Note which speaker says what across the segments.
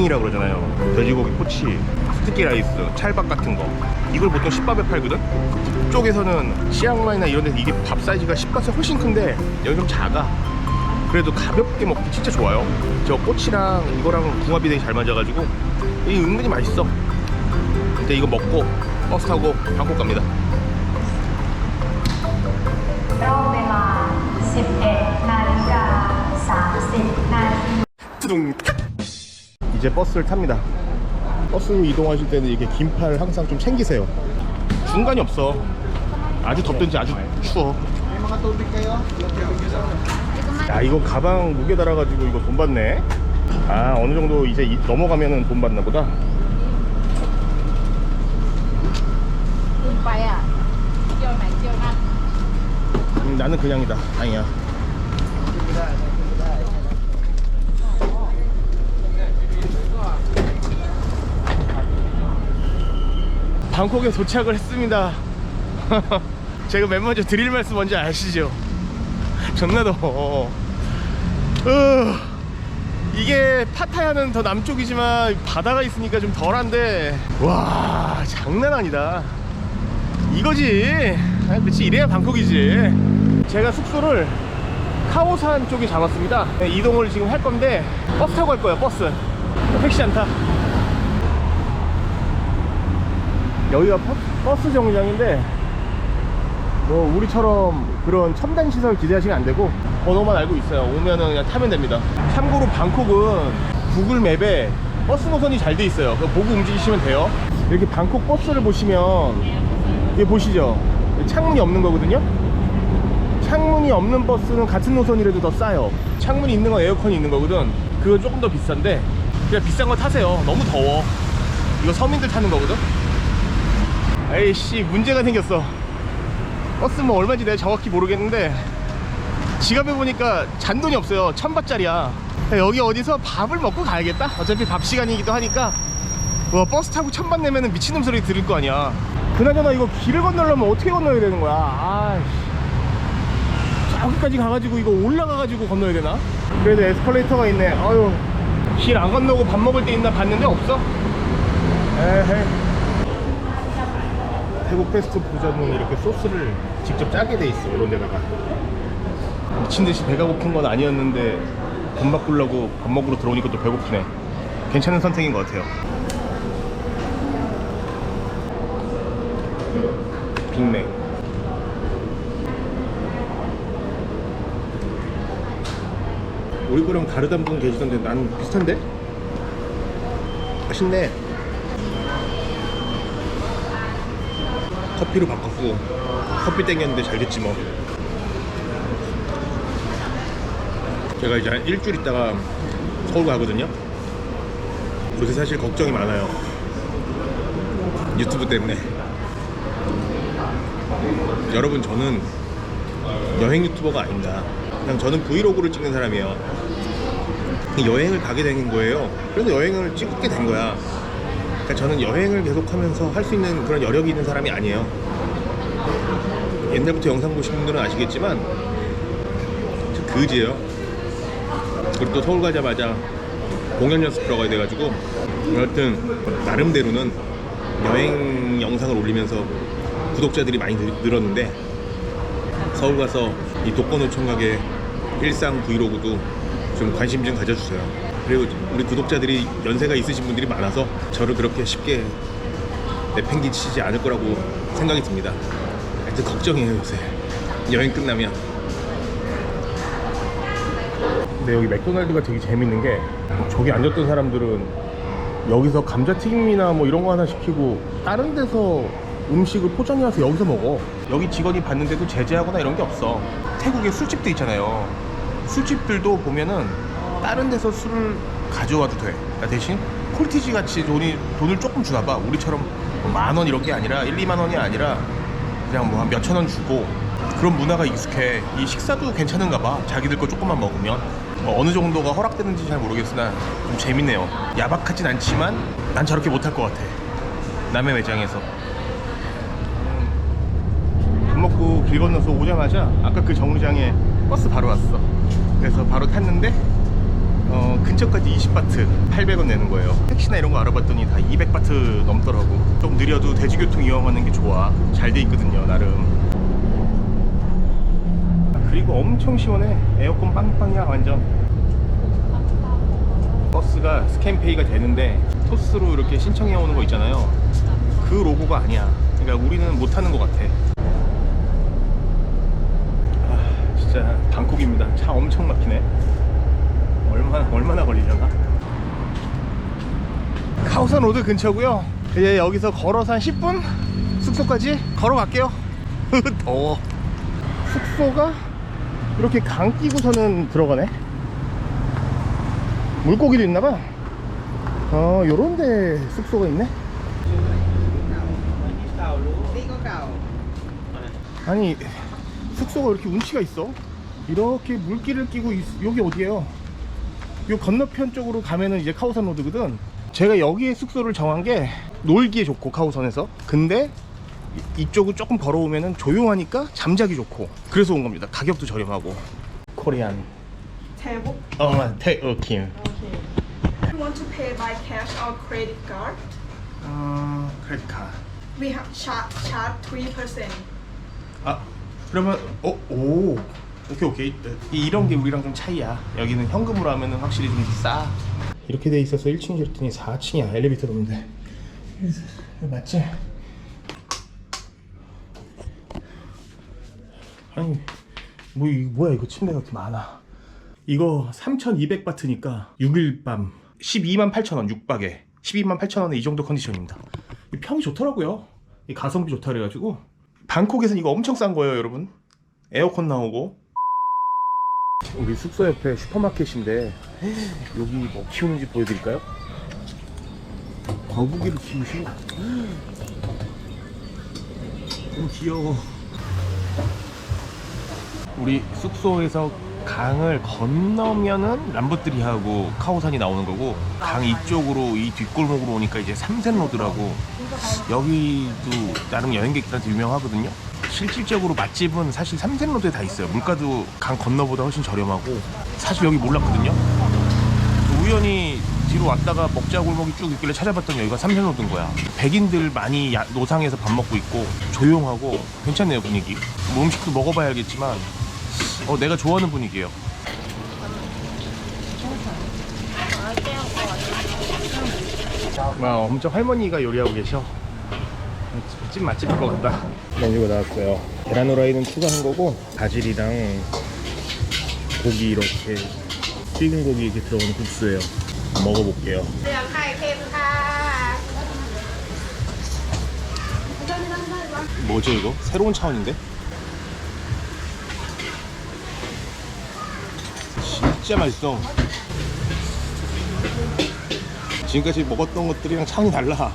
Speaker 1: 덕빙이라고 그러잖아요. 돼지고기 꼬치 스티키 라이스 찰밥 같은 거. 이걸 보통 10밥에 팔거든? 북쪽에서는 치앙마이나 이런 데서 이게 밥 사이즈가 10밥에 훨씬 큰데 여기 좀 작아. 그래도 가볍게 먹기 진짜 좋아요. 저 꼬치랑 이거랑 궁합이 되게 잘 맞아가지고. 이게 은근히 맛있어. 근데 이거 먹고 버스 타고 방콕 갑니다.
Speaker 2: รอ
Speaker 1: 이제 버스를 탑니다. 버스로 이동하실 때는 이렇게 긴팔 항상 좀 챙기세요. 중간이 없어. 아주 덥든지 아주 추워. 야 이거 가방 무게 달아가지고 이거 돈 받네. 아 어느 정도 이제 넘어가면 돈 받나 보다. 음, 나는 그냥이다. 아니야. 방콕에 도착을 했습니다. 제가 맨 먼저 드릴 말씀 뭔지 아시죠? 존나 더워. 으, 이게 파타야는 더 남쪽이지만 바다가 있으니까 좀 덜한데. 와 장난 아니다. 이거지? 아, 그치. 이래야 방콕이지. 제가 숙소를 카오산 쪽에 잡았습니다. 네, 이동을 지금 할 건데 버스 타고 갈 거예요 버스. 택시 안타 여기가 버, 버스 정류장인데 뭐 우리처럼 그런 첨단 시설 기대하시면 안 되고 번호만 알고 있어요. 오면은 그냥 타면 됩니다. 참고로 방콕은 구글 맵에 버스 노선이 잘 돼 있어요. 그거 보고 움직이시면 돼요. 이렇게 방콕 버스를 보시면 이게 보시죠? 창문이 없는 거거든요? 창문이 없는 버스는 같은 노선이라도 더 싸요. 창문이 있는 건 에어컨이 있는 거거든. 그건 조금 더 비싼데 그냥 비싼 거 타세요. 너무 더워. 이거 서민들 타는 거거든 에이씨 문제가 생겼어. 버스 뭐 얼마인지 내가 정확히 모르겠는데 지갑에 보니까 잔돈이 없어요. 천바짜리야. 여기 어디서 밥을 먹고 가야겠다? 어차피 밥 시간이기도 하니까. 와 버스 타고 천ባት 내면은 미친놈 소리 들을 거 아니야. 그나저나 이거 길을 건너려면 어떻게 건너야 되는 거야? 아이씨. 저기까지 가가지고 이거 올라가가지고 건너야 되나? 그래도 에스컬레이터가 있네. 아유 길 안 건너고 밥 먹을 때 있나 봤는데 없어? 에헤 태국 패스트푸드점은 이렇게 소스를 직접 짜게 돼 있어 이런 데다가. 미친 듯이 배가 고픈 건 아니었는데 돈 바꾸려고 밥 먹으러 들어오니까 또 배고프네. 괜찮은 선택인 것 같아요. 빅맥. 우리 거랑 다르다는 분 계시던데 난 비슷한데? 맛있네 커피로 바꿨고 커피 땡겼는데 잘 됐지 뭐. 제가 이제 한 일주일 있다가 서울 가거든요. 요새 사실 걱정이 많아요. 유튜브 때문에. 여러분 저는 여행 유튜버가 아닙니다. 그냥 저는 브이로그를 찍는 사람이에요. 여행을 가게 된 거예요. 그래서 여행을 찍게 된 거야 그러니까 저는 여행을 계속하면서 할 수 있는 그런 여력이 있는 사람이 아니에요 옛날부터 영상 보신 분들은 아시겠지만 저 그지예요 그리고 또 서울 가자마자 공연 연습 들어가야 돼가지고 여하튼 나름대로는 여행 영상을 올리면서 구독자들이 많이 늘- 늘었는데 서울 가서 이 독거노총각의 일상 브이로그도 좀 관심 좀 가져주세요. 그리고 우리 구독자들이 연세가 있으신 분들이 많아서 저를 그렇게 쉽게 내팽개치지 않을 거라고 생각이 듭니다. 하여튼 걱정이에요 요새 여행 끝나면. 근데 여기 맥도날드가 되게 재밌는 게 저기 앉았던 사람들은 여기서 감자튀김이나 뭐 이런 거 하나 시키고 다른 데서 음식을 포장해 와서 여기서 먹어 여기 직원이 봤는데도 제재하거나 이런 게 없어 태국에 술집도 있잖아요 술집들도 보면은 다른 데서 술을 가져와도 돼. 그러니까 대신 콜티지 같이 돈이 돈을 조금 주나 봐. 우리처럼 뭐만원 이런 게 아니라 1, 2만 원이 아니라 그냥 뭐 한 몇천 원 주고. 그런 문화가 익숙해. 이 식사도 괜찮은가 봐. 자기들 거 조금만 먹으면. 뭐 어느 정도가 허락되는지 잘 모르겠으나 좀 재밌네요. 야박하진 않지만 난 저렇게 못할 것 같아. 남의 매장에서. 밥 먹고 길 건너서 오자마자 아까 그 정류장에 버스 바로 왔어. 그래서 바로 탔는데 어, 근처까지 20바트 800원 내는 거예요. 택시나 이런 거 알아봤더니 다 200바트 넘더라고. 좀 느려도 대중교통 이용하는 게 좋아. 잘 돼 있거든요 나름. 그리고 엄청 시원해. 에어컨 빵빵이야 완전. 버스가 스캔페이가 되는데 토스로 이렇게 신청해 오는 거 있잖아요. 그 로고가 아니야. 그러니까 우리는 못하는 것 같아. 아 진짜 방콕입니다. 차 엄청 막히네 얼마나 얼마나 걸리려나? 카오산 로드 근처고요. 이제 여기서 걸어서 한 10분 숙소까지 걸어갈게요. 더워. 숙소가 이렇게 강 끼고서는 들어가네. 물고기도 있나봐. 어 요런데 숙소가 있네. 아니 숙소가 이렇게 운치가 있어? 이렇게 물길을 끼고 있, 여기 어디예요 요 건너편 쪽으로 가면은 이제 카오산 로드거든. 제가 여기에 숙소를 정한 게 놀기에 좋고 카오선에서. 근데 이- 이쪽은 조금 걸어오면은 조용하니까 잠자기 좋고. 그래서 온 겁니다. 가격도 저렴하고. 코리안.
Speaker 3: Table.
Speaker 1: 어 태어킴
Speaker 3: You want to pay by cash or credit card?
Speaker 1: 어 크레딧 카드
Speaker 3: We have charge charge 3%.
Speaker 1: 아 그러면 어, 오 오케이 오케이. 이- 이런 게 우리랑 좀 차이야. 여기는 현금으로 하면은 확실히 좀 싸. 이렇게 돼 있어서 1층 줬더니 4층이야 엘리베이터도 없는데 맞지? 아니 뭐 이, 뭐야 이거 침대가 이렇게 많아. 이거 3,200바트니까 6일 밤 12만 8천 원 6박에. 12만 8천 원에 이 정도 컨디션입니다. 이 평이 좋더라고요. 이 가성비 좋다 그래가지고. 방콕에선 이거 엄청 싼 거예요 여러분. 에어컨 나오고 우리 숙소 옆에 슈퍼마켓인데 여기 뭐 키우는지 보여드릴까요? 거북이를 키우시고. 너무 귀여워. 우리 숙소에서 강을 건너면은 람부뜨리하고 카오산이 나오는 거고 강 이쪽으로 이 뒷골목으로 오니까 이제 삼센로드라고. 여기도 나름 여행객들한테 유명하거든요 실질적으로 맛집은 사실 삼센로드에 다 있어요. 물가도 강 건너보다 훨씬 저렴하고. 사실 여기 몰랐거든요. 우연히 뒤로 왔다가 먹자 골목이 쭉 있길래 찾아봤더니 여기가 삼sen로드인 거야. 백인들 많이 야- 노상에서 밥 먹고 있고 조용하고 괜찮네요 분위기. 뭐 음식도 먹어봐야 알겠지만 어, 내가 좋아하는 분위기예요. 와 엄청 할머니가 요리하고 계셔 찐 맛집일 것 같다 메뉴가 나왔어요 계란 후라이는 추가한 거고 바질이랑 고기 이렇게 튀긴 고기 이렇게 들어오는 국수예요 먹어볼게요
Speaker 4: เลือกไข่เค็มค่ะ
Speaker 1: 뭐죠 이거? 새로운 차원인데? 진짜 맛있어 지금까지 먹었던 것들이랑 차원이 달라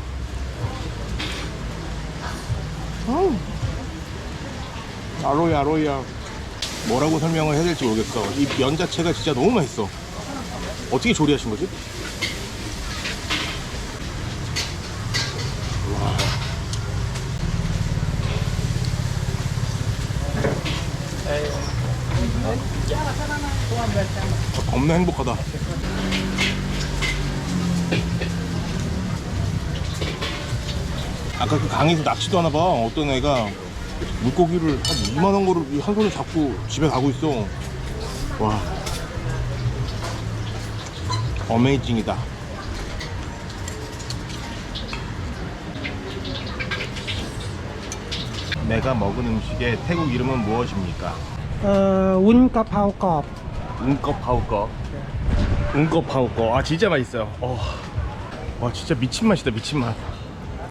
Speaker 1: 음. 아로이 아로이야 뭐라고 설명을 해야 될지 모르겠어 이 면 자체가 진짜 너무 맛있어 어떻게 조리하신 거지? 겁나 행복하다. 아까 그 강에서 낚시도 하나 봐. 어떤 애가 물고기를 한 2만원 거를 한 손에 잡고 집에 가고 있어. 와. 어메이징이다. 내가 먹은 음식의 태국 이름은 무엇입니까?
Speaker 5: 어, 운컵하우컵.
Speaker 1: 운컵하우컵? 네. 운컵하우컵. 아 진짜 맛있어요. 어. 와 진짜 미친 맛이다 미친 맛.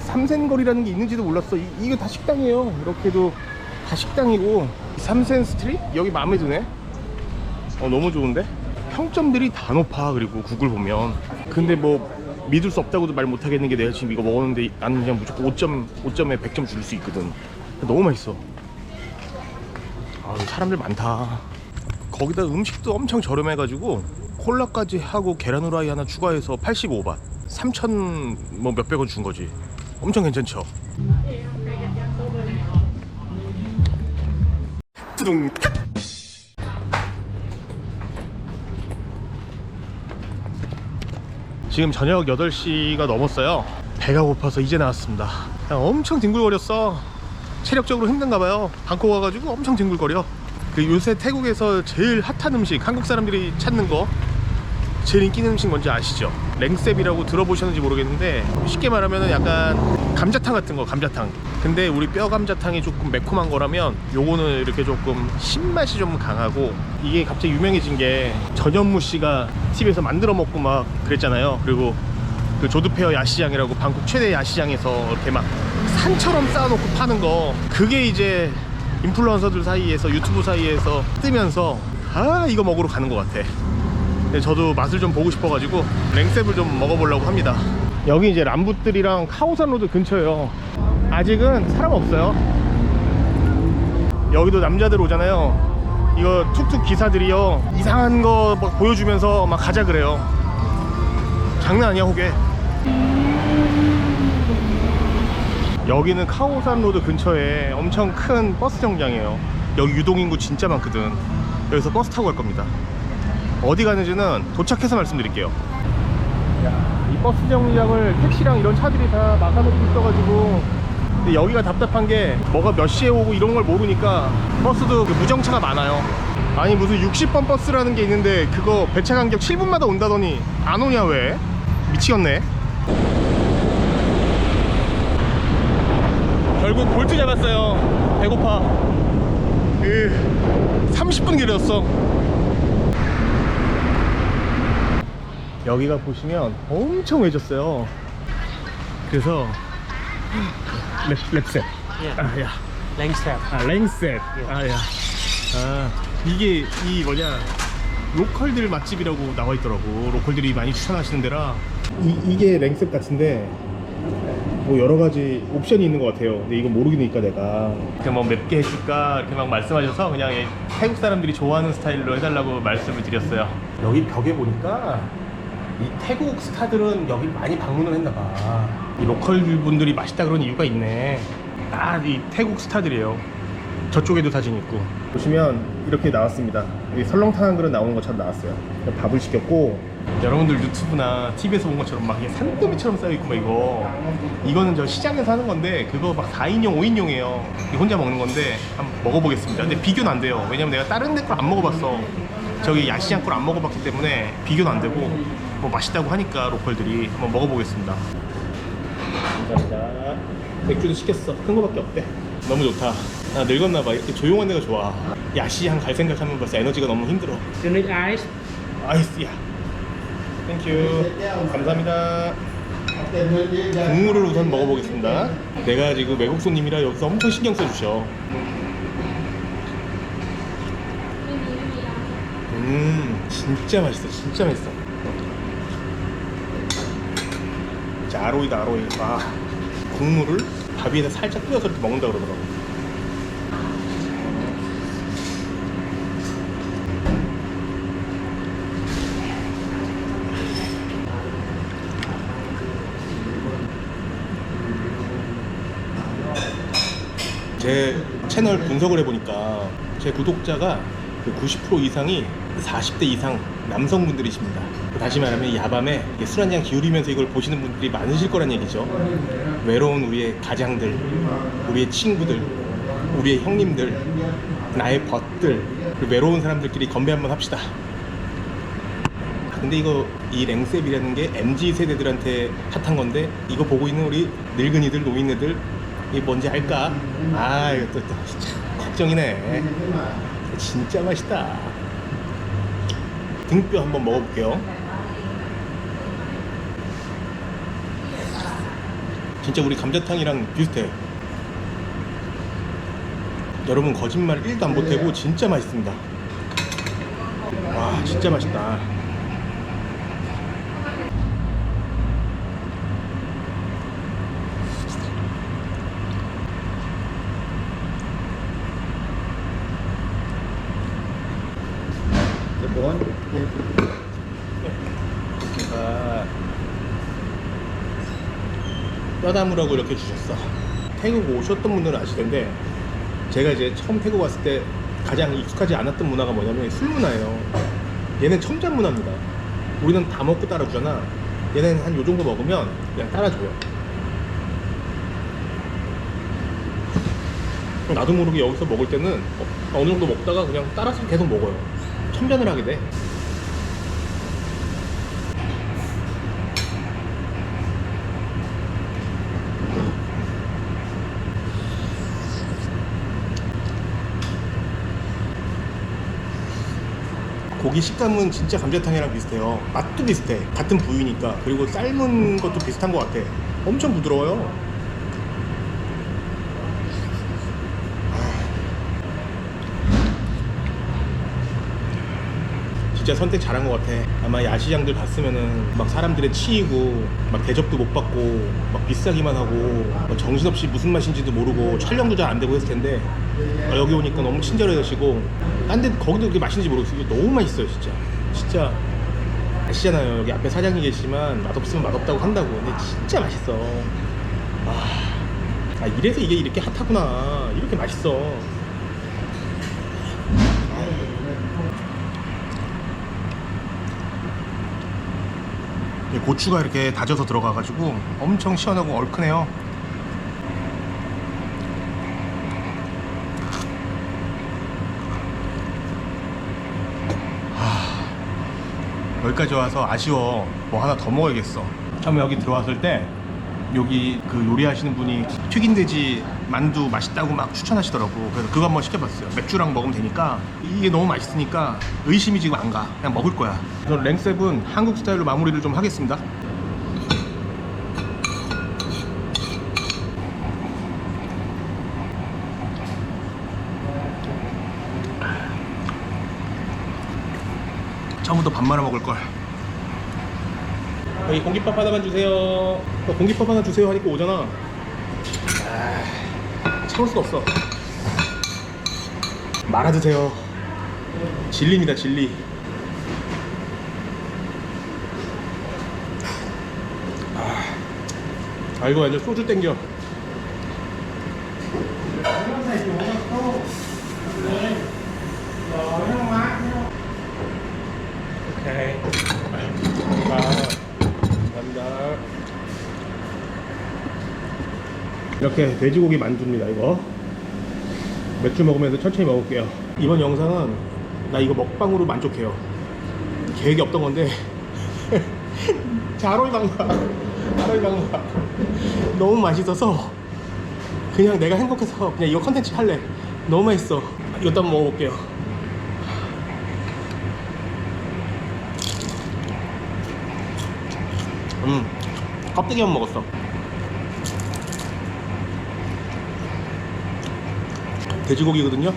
Speaker 1: 삼센거리라는 게 있는지도 몰랐어. 이, 이거 다 식당이에요. 이렇게도 다 식당이고. 삼센 스트릿? 여기 마음에 드네. 어 너무 좋은데? 평점들이 다 높아 그리고 구글 보면. 근데 뭐 믿을 수 없다고도 말 못하겠는 게 내가 지금 이거 먹었는데 나는 그냥 무조건 5점, 5점에 100점 줄수 있거든. 너무 맛있어. 아 사람들 많다. 거기다 음식도 엄청 저렴해가지고 콜라까지 하고 계란 후라이 하나 추가해서 85바. 3천 뭐 몇백 원 준 거지 엄청 괜찮죠? 뚜둥 지금 저녁 8시가 넘었어요. 배가 고파서 이제 나왔습니다. 엄청 뒹굴거렸어. 체력적으로 힘든가 봐요. 방콕 와가지고 엄청 뒹굴거려. 그 요새 태국에서 제일 핫한 음식 한국 사람들이 찾는 거 제일 인기 있는 음식 뭔지 아시죠? 랭셉이라고 들어보셨는지 모르겠는데 쉽게 말하면 약간 감자탕 같은 거 감자탕. 근데 우리 뼈 감자탕이 조금 매콤한 거라면 요거는 이렇게 조금 신맛이 좀 강하고 이게 갑자기 유명해진 게 전현무 씨가 TV에서 만들어 먹고 막 그랬잖아요. 그리고 그 조드페어 야시장이라고 방콕 최대 야시장에서 이렇게 막 산처럼 쌓아놓고 파는 거. 그게 이제 인플루언서들 사이에서 유튜브 사이에서 뜨면서 아 이거 먹으러 가는 것 같아 저도 맛을 좀 보고 싶어가지고 랭셉을 좀 먹어보려고 합니다. 여기 이제 람부들이랑 카오산 로드 근처예요. 아직은 사람 없어요. 여기도 남자들 오잖아요. 이거 툭툭 기사들이요. 이상한 거 막 보여주면서 막 가자 그래요. 장난 아니야 호게 여기는 카오산 로드 근처에 엄청 큰 버스 정장이에요. 여기 유동인구 진짜 많거든. 여기서 버스 타고 갈 겁니다 어디 가는지는 도착해서 말씀드릴게요. 야, 이 버스 정류장을 택시랑 이런 차들이 다 막아놓고 있어가지고. 근데 여기가 답답한 게 뭐가 몇 시에 오고 이런 걸 모르니까 버스도 그 무정차가 많아요. 아니 무슨 60번 버스라는 게 있는데 그거 배차 간격 7분마다 온다더니 안 오냐 왜? 미치겠네. 결국 볼트 잡았어요. 배고파. 으 30분 기다렸어 여기가 보시면 엄청 외졌어요. 그래서 랩, 랩셋. 아, 야.
Speaker 5: 랭스텝.
Speaker 1: 아, 랭셋. 아, 야. 아, 이게 이 뭐냐 로컬들 맛집이라고 나와 있더라고. 로컬들이 많이 추천하시는 데라. 이, 이게 랭셋 같은데 뭐 여러 가지 옵션이 있는 것 같아요. 근데 이거 모르니까 내가 그냥 뭐 맵게 해줄까 이렇게 막 말씀하셔서 그냥 이 태국 사람들이 좋아하는 스타일로 해달라고 말씀을 드렸어요. 여기 벽에 보니까 이 태국 스타들은 여기 많이 방문을 했나 봐. 이 로컬 분들이 맛있다 그런 이유가 있네. 아, 이 태국 스타들이에요. 저쪽에도 사진 있고. 보시면 이렇게 나왔습니다. 여기 설렁탕 한 그릇 나오는 것처럼 나왔어요. 밥을 시켰고 여러분들 유튜브나 TV에서 본 것처럼 막 이게 산더미처럼 쌓여 있고 막 이거 이거는 저 시장에서 하는 건데 그거 막 4인용, 5인용이에요 혼자 먹는 건데 한번 먹어보겠습니다 근데 비교는 안 돼요 왜냐면 내가 다른 데 걸 안 먹어봤어 저기 야시장 걸 안 먹어봤기 때문에 비교는 안 되고 뭐 맛있다고 하니까 로컬들이 한번 먹어보겠습니다 감사합니다 맥주도 시켰어 큰 거밖에 없대 너무 좋다 나 늙었나 봐 이렇게 조용한 데가 좋아 야시장 갈 생각하면 벌써 에너지가 너무 힘들어
Speaker 5: 드링 아이스.
Speaker 1: 아이스야. 땡큐. 감사합니다. 국물을 우선 먹어보겠습니다. 내가 지금 외국 손님이라 여기서 엄청 신경 써주셔. 음, 진짜 맛있어. 진짜 맛있어. 자, 아로이다, 아로이. 와. 국물을 밥 위에다 살짝 뿌려서 이렇게 먹는다 그러더라고. 제 채널 분석을 해보니까 제 구독자가 그90% 이상이 40대 이상 남성분들이십니다. 다시 말하면 야밤에 술 한잔 기울이면서 이걸 보시는 분들이 많으실 거란 얘기죠. 외로운 우리의 가장들, 우리의 친구들, 우리의 형님들, 나의 벗들, 외로운 사람들끼리 건배 한번 합시다. 근데 이거 이 랭셉이라는 게 MZ 세대들한테 핫한 건데 이거 보고 있는 우리 늙은이들 노인네들 이게 뭔지 알까? 아 이거 또, 또 참, 걱정이네. 진짜 맛있다. 등뼈 한번 먹어볼게요. 진짜 우리 감자탕이랑 비슷해. 여러분 거짓말 1도 안 보태고 진짜 맛있습니다. 와 진짜 맛있다. 제가 뼈다무라고 이렇게 주셨어. 태국 오셨던 분들은 아실 텐데 제가 이제 처음 태국 왔을 때 가장 익숙하지 않았던 문화가 뭐냐면 술 문화예요. 얘는 첨잔 문화입니다. 우리는 다 먹고 따라주잖아. 얘는 한 요 정도 먹으면 그냥 따라줘요. 나도 모르게 여기서 먹을 때는 어, 어느 정도 먹다가 그냥 따라서 계속 먹어요. 천변을 하게 돼. 고기 식감은 진짜 감자탕이랑 비슷해요. 맛도 비슷해. 같은 부위니까. 그리고 삶은 것도 비슷한 것 같아. 엄청 부드러워요. 진짜 선택 잘한 것 같아. 아마 야시장들 갔으면은 막 사람들의 치이고 막 대접도 못 받고 막 비싸기만 하고 막 정신없이 무슨 맛인지도 모르고 촬영도 잘 안 되고 했을 텐데 아, 여기 오니까 너무 친절해지고 딴데 거기도 그렇게 맛있는지 모르겠어요. 너무 맛있어요, 진짜. 진짜 아시잖아요. 여기 앞에 사장이 계시지만 맛없으면 맛없다고 한다고. 근데 진짜 맛있어. 아, 아 이래서 이게 이렇게 핫하구나. 이렇게 맛있어. 고추가 이렇게 다져서 들어가가지고 엄청 시원하고 얼큰해요. 하, 여기까지 와서 아쉬워. 뭐 하나 더 먹어야겠어. 처음에 여기 들어왔을 때 여기 그 요리하시는 분이 튀긴 돼지 만두 맛있다고 막 추천하시더라고. 그래서 그거 한번 시켜봤어요. 맥주랑 먹으면 되니까 이게 너무 맛있으니까 의심이 지금 안 가. 그냥 먹을 거야. 그래서 랭셉은 한국 스타일로 마무리를 좀 하겠습니다. 처음부터 밥 말아 먹을 걸. 여기 공깃밥 하나만 주세요. 어, 공깃밥 하나 주세요 하니까 오잖아. 아, 참을 수가 없어. 말아 드세요. 진리입니다, 진리. 아, 아 이거 완전 소주 땡겨. 오케이. 아, 감사합니다. 이렇게 돼지고기 만두입니다, 이거. 맥주 먹으면서 천천히 먹을게요. 이번 영상은 나 이거 먹방으로 만족해요. 계획이 없던 건데. 자롤방가. 자롤방가. 너무 맛있어서 그냥 내가 행복해서 그냥 이거 컨텐츠 할래. 너무 맛있어. 이것도 한번 먹어볼게요. 음, 껍데기만 먹었어. 돼지고기거든요.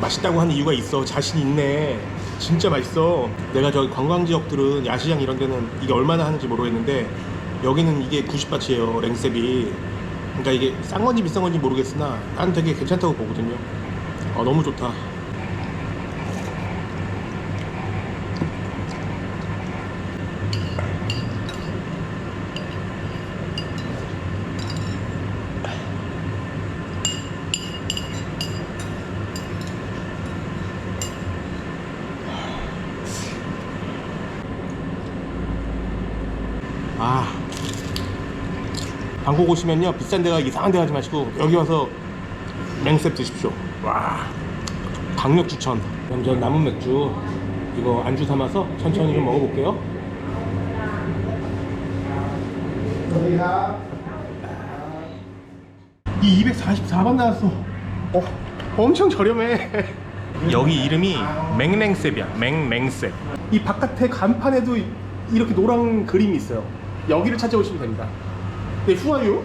Speaker 1: 맛있다고 하는 이유가 있어. 자신 있네. 진짜 맛있어. 내가 저기 관광 지역들은 야시장 이런 데는 이게 얼마나 하는지 모르겠는데 여기는 이게 90바트예요. 랭셉이. 그러니까 이게 싼 건지 비싼 건지 모르겠으나 난 되게 괜찮다고 보거든요. 아, 너무 좋다. 방콕 오시면요 비싼 데가 이상한 데 가지 마시고 여기 와서 맹셉 드십시오. 와 강력 추천. 그럼 전 남은 맥주 이거 안주 삼아서 천천히 좀 먹어볼게요. 이 244만 나왔어. 어, 엄청 저렴해. 여기 이름이 맹랭셉이야 맹랭셉. 이 바깥에 간판에도 이렇게 노란 그림이 있어요. 여기를 찾아오시면 됩니다 네, 후아유?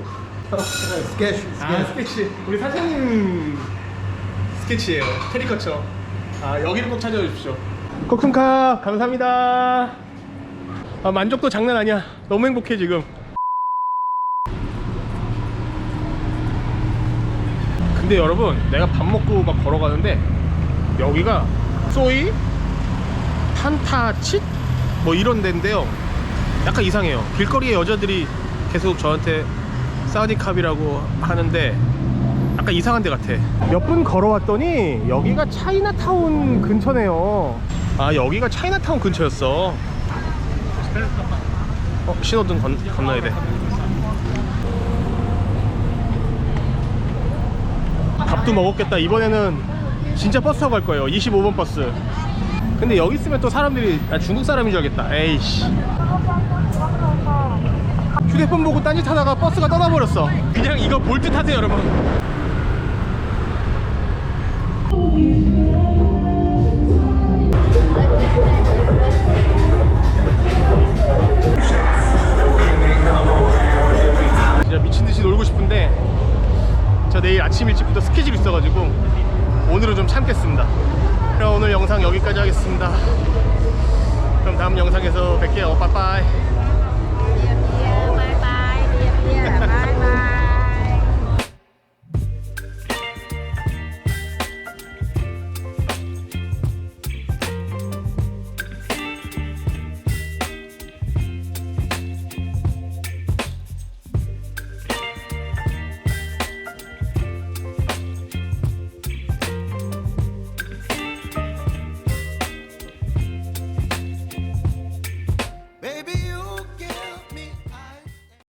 Speaker 1: 스케치 아 스케치. 우리 사장님 스케치예요. 캐리커처. 아 여기를 꼭 찾아주십시오. 코쿤카 감사합니다. 아 만족도 장난 아니야. 너무 행복해 지금. 근데 여러분 내가 밥 먹고 막 걸어가는데 여기가 소이 판타칫 뭐 이런 데인데요. 약간 이상해요. 길거리에 여자들이 계속 저한테 사우디캅이라고 하는데 약간 이상한 데 같아 몇 분 걸어왔더니 여기가 차이나타운 근처네요 아 여기가 차이나타운 근처였어 어, 신호등 건, 건너야 돼. 밥도 먹었겠다. 이번에는 진짜 버스 타고 갈 거예요. 25번 버스. 근데 여기 있으면 또 사람들이 아, 중국 사람인 줄 알겠다. 에이씨. 휴대폰 보고 딴짓 하다가 버스가 떠나버렸어. 그냥 이거 볼듯 하세요, 여러분. 진짜 미친 듯이 놀고 싶은데 저 내일 아침 일찍부터 스케줄 있어가지고 오늘은 좀 참겠습니다. 그럼 오늘 영상 여기까지 하겠습니다. 그럼 다음 영상에서 뵐게요. 빠빠이.